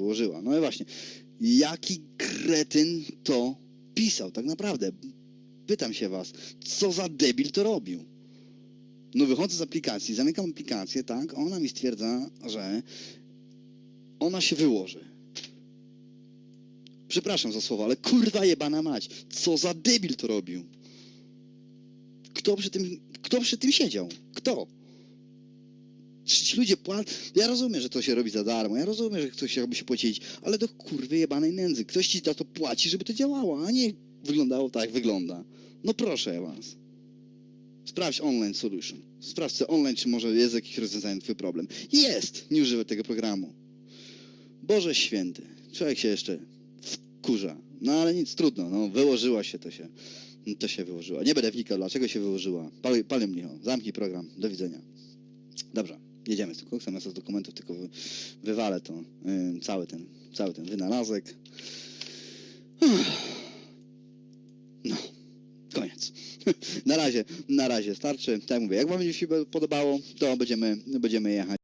wyłożyła. No i właśnie, jaki kretyn to pisał tak naprawdę? Pytam się was, co za debil to robił? No wychodzę z aplikacji, zamykam aplikację, tak, ona mi stwierdza, że ona się wyłoży. Przepraszam za słowo, ale kurwa jebana mać, co za debil to robił? Kto przy tym, kto przy tym siedział? Kto? Ci ludzie płacą? Ja rozumiem, że to się robi za darmo, ja rozumiem, że ktoś chciałby się płacić, ale do kurwy jebanej nędzy. Ktoś ci za to płaci, żeby to działało, a nie wyglądało tak, jak wygląda. No proszę was. Sprawdź online solution. Sprawdź online, czy może jest jakieś rozwiązanie na twój problem. Jest! Nie używaj tego programu. Boże święty. Człowiek się jeszcze wkurza. No ale nic, trudno. No, wyłożyła się to się. To się wyłożyła. Nie będę wnikał, dlaczego się wyłożyła. Pal, palią licho. Zamknij program. Do widzenia. Dobrze, jedziemy z tym koksem. Ja z dokumentów tylko wy, wywalę to. Yy, cały ten, cały ten wynalazek. No, koniec. na razie, na razie starczy. Tak jak mówię, jak wam się podobało, to będziemy, będziemy jechać.